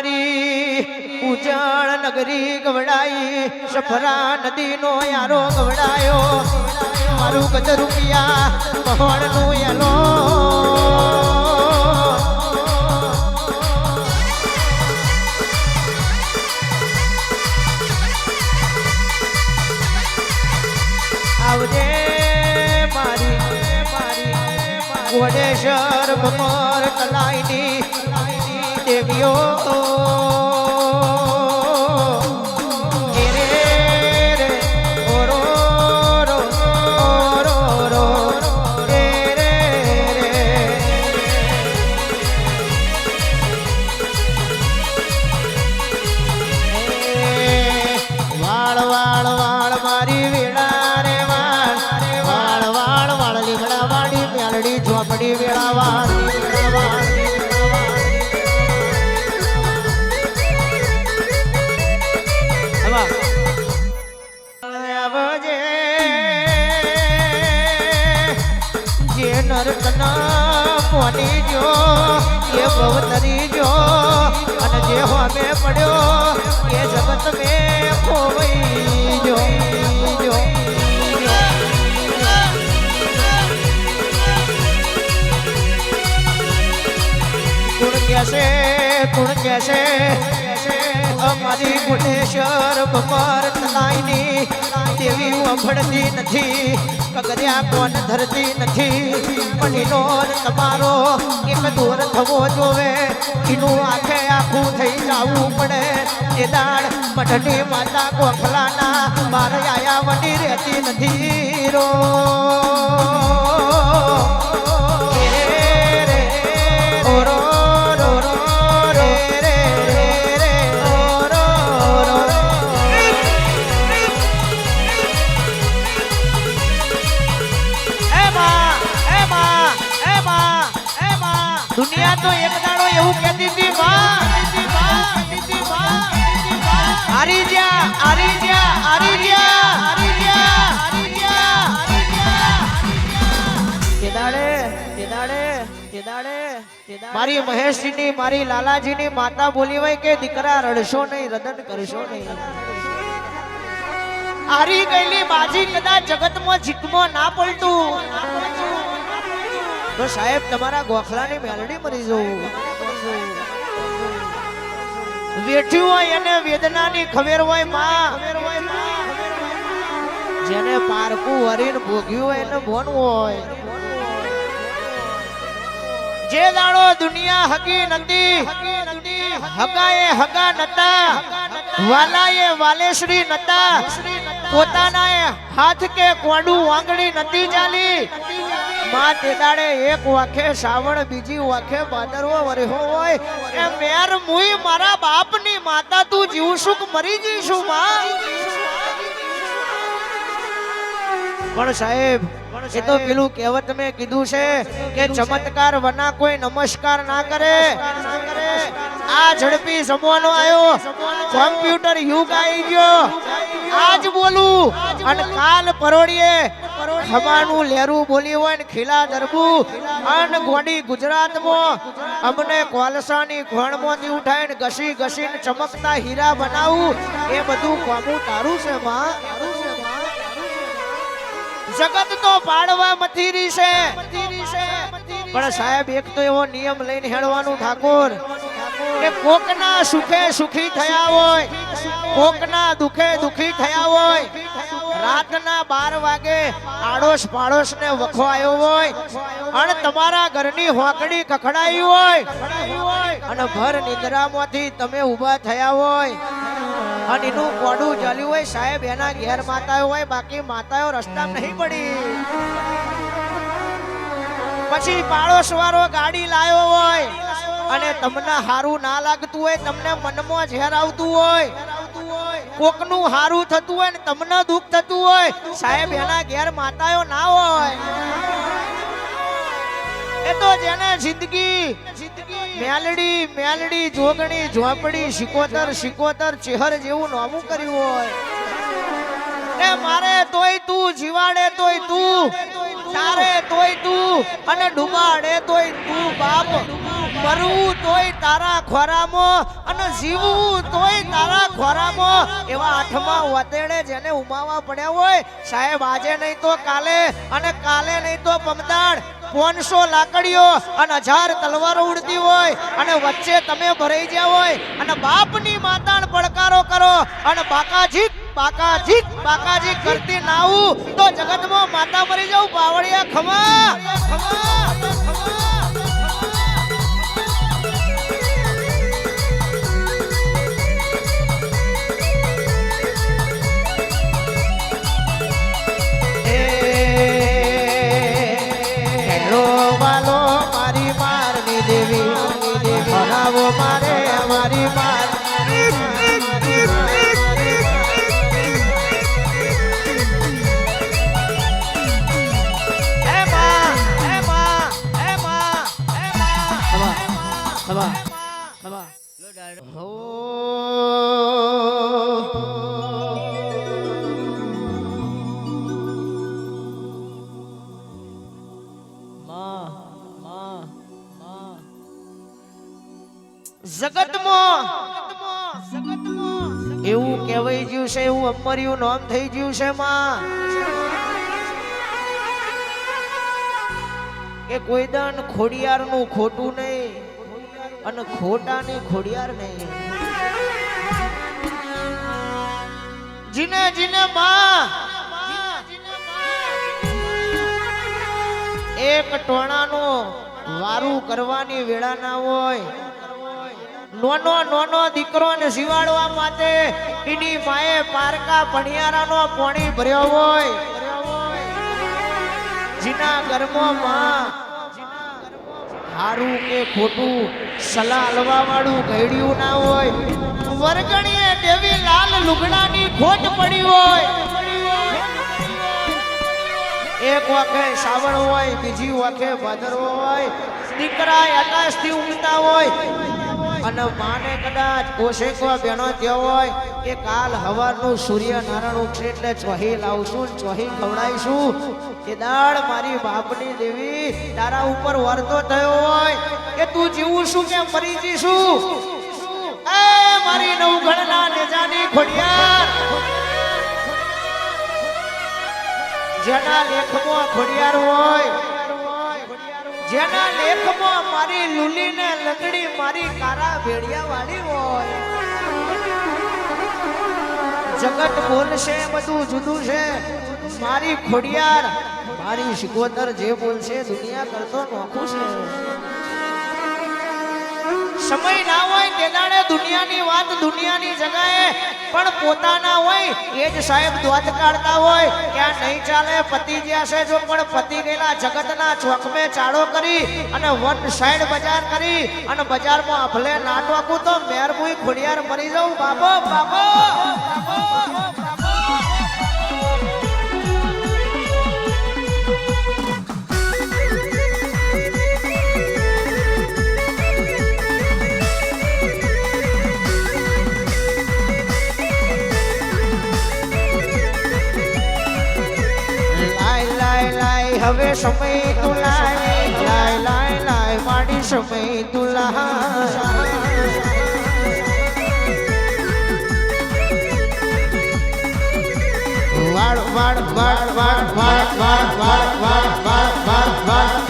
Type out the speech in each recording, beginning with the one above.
મારી ઉજળ નગરી ગવડાઈ, સફરા નદીનો યારો ગવડાયો. મારું ગજ રૂપિયા પહોળનું યલો. આવજે મારી મારી ઘોડેશ્વર ભમર દેવીઓ નરકના મોની જો એ ભવતરી જો અને જે હોમે પડ્યો, એ જગત મે ખોવાઈ જો જો કહેશે કુણ કહેશે અમારી ગુણેશ્વર ભગવાન તલાઈની દેવી અભડતી નથી કગર્યા કોણ ધરતી નથી પણ એનો તમારો એક દૂર થવો જોવે એનું આખે આખું થઈ જવું પડે એ દાળ મઢની માતા ગોખલાના માર આયા વડી રહેતી નથી રે ઓરો દુનિયા તો એક દાડો એવું કહેતી હતી માં હારી જા હારી જા હારી જા હારી જા હારી જા કેદાડે કેદાડે કેદાડે મારી મહેશજીની, મારી લાલાજીની માતા બોલી હોય કે દીકરા રડશો નહીં, રદન કરશો નહીં. હારી ગયેલી બાજી કદાચ જગતમાં જીતમાં ના પલટું. તો સાહેબ, તમારા ગોખલાની મેલડી મરી જવું. વેઠ્યું હોય એને વેદનાની ખબર હોયમાં. જેને પારકું હરીને ભોગ્યું હોય એને ભોન હોય. જે દાડો દુનિયા હકી નથી હગાએ હગા નતા, વાલાએ વાલેશ્રી નતા પોતાના હાથ કે કોડું વાંગડી નથી ચાલી. માં તે દાડે એક વાખે શ્રાવણ બીજી વાખે ભાદરવો વર્યો હોય. એ મેર મુઈ મારા બાપની માતા તું જીવશું કે મરી જઈશું માં? પણ સાહેબ એ તો પેલું કહેવત મેં કીધું છે કે ચમત્કાર વના કોઈ નમસ્કાર ના કરે. આ ઝડપી જમવાનો આવ્યો કોમ્પ્યુટર યુગ આવી ગયો. આજ બોલું. અને કાલ પરોડીએ ખમાનું લેરું બોલી હોય ને ખીલા દરબુ અન ગોડી ગુજરાતમાં અમને કોલસાની ખોણમાંથી ઉઠાઈને ઘસી ઘસીને ચમકતા હીરા બનાવું. એ બધું કોમું તારું છે, માં. જગત તો પાડવા મથીરી છે. પણ સાહેબ, એક તો એવો નિયમ લઈને હેડવાનું ઠાકોર. કે કોકના સુખે સુખી થયા હોય, કોકના દુખે દુખી થયા હોય રાતના બાર વાગે આડોશ પાડોશ ને વખો આવ્યો હોય અને તમારા ઘરની હોકડી કખડાઈ હોય અને ભર નિંદ્રામાંથી તમે ઊભા થયા હોય. અને એનું કોડું જલ્યું હોય, સાહેબ, એના ઘેર માતાઓ હોય, બાકી માતાઓ રસ્તા નહીં પડી. પછી પાડોશ વાળો ગાડી લાયો હોય અને તમને સારું ના લાગતું હોય, તમને મનમાં ઝેર આવતું હોય. કોકનું હારું થતું હોય ને તમને દુઃખ થતું હોય, સાહેબ, એના ઘેર માતાઓ ના હોય. એ તો જેને જિંદગી, મેલડી મેલડી, જોગણી, ઝોપડી, શિકોતર શિકોતર, ચેહર જેવું નામું કર્યું હોય. એ મારે તોય તું, જીવાડે તોય તું, તારે તોય તું, અને ડુબાડે તોય તું, બાપ. મરવું તોય તારા ખોરામાં અને જીવવું તોય તારા ખોરામાં. એવા આઠમા વતેડે જેને ઉમાવા પડ્યા હોય, સાહેબ, આજે નહીં તો કાલે અને કાલે નહીં તો પમદાડ. પોનસો લાકડીઓ અને હજાર તલવારો ઉડતી હોય અને વચ્ચે તમે ભરાઈ ગયા હોય અને બાપની માતાણ પડકારો કરો અને બાકાજી બાકાજી બાકાજી કરતી નાવું તો જગતમાં માતા મરી જાવ બાવળિયા ખમા ખમા ખમા. tomaré. જગતમાં. એવું કહેવાય ગયું છે એવું અમર્યું નામ થઈ ગયું છે માં. કે કોઈ દાન ખોડિયાર નું ખોટું નહીં અને ખોટાની ખોડિયાર નહીં. જીને જીને માં. એક ટોણાનું વારું કરવાની વેળા ના હોય. નોનો નોનો દીકરો ને સિવાડવા માટે એની માએ પારકા પણિયારાનો પોણી ભર્યો હોય. જીના ગર્ભમાં માં હારું કે ખોટું સલાહ હલવા વાળું ઘડ્યું ના હોય. વરગણીએ દેવી લાલ લુગડાની ખોટ પડી હોય. એક વાખે શ્રાવણ હોય, બીજી વાખે ભાદરવો હોય. દીકરા આકાશથી ઉગતા હોય. અને માને કદાચ કોશેકવા બેનો થયો હોય કે કાલ હવારનું સૂર્ય નારાયણ ઉગશે એટલે ચોહી લાવશું ચોહી ખવડાવીશું. કે દાળ મારી બાપની દેવી તારા ઉપર વરતો થયો હોય કે તું જીવું શું કે મરી જીશું એ મારી નવઘણના નેજાની ખોડિયાર. જેના લેખમાં ખોડિયાર હોય જેના લેખમાં મારી લુલીને લગડી મારી કારા ભેડિયા વાળી હોય. જગત બોલશે, બધું જુદું છે. મારી ખોડિયાર, મારી શિકોતર જે બોલશે, દુનિયા કરતો નોખું છે. સમય ના હોય તે દુનિયાની વાત દુનિયાની જગાએ, પણ પોતાના હોય એ જ સાહેબ દ્વાત કાઢતા હોય કે આ નહીં ચાલે, પતિ જ્યાં છે જો પણ પતિ ગયેલા જગતના ચોખમે ચાળો કરી અને વન સાઈડ બજાર કરી અને બજારમાં ભલે નાટવાકું તો મેરમુઈ ખોડિયાર મરી જાઉં બાબો બાબો સમય તું લાય લાય લાય માડી સમય તું લાય વાળ વાળ વાળ વાળ વાળ વાળ વાળ વાળ વાળ વાળ વાળ વાળ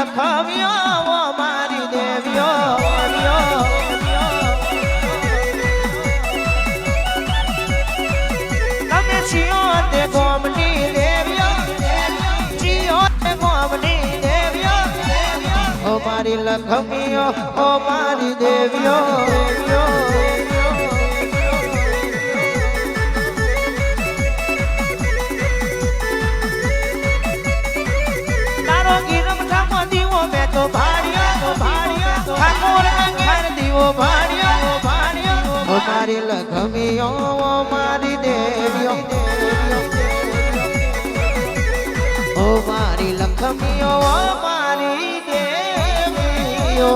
રખવ્યો મારી દેવ્યો તમે છીઓ તે ગોમની દેવ્યો છીઓ તે ગોમની દેવ્યો ઓ મારી લખમીઓ ઓ મારી દેવ્યો ભાણિયો ભાણિયો મારી લખમિયો મારી દેવ્યો ઓ મારી લખમિયો મારી દેવ્યો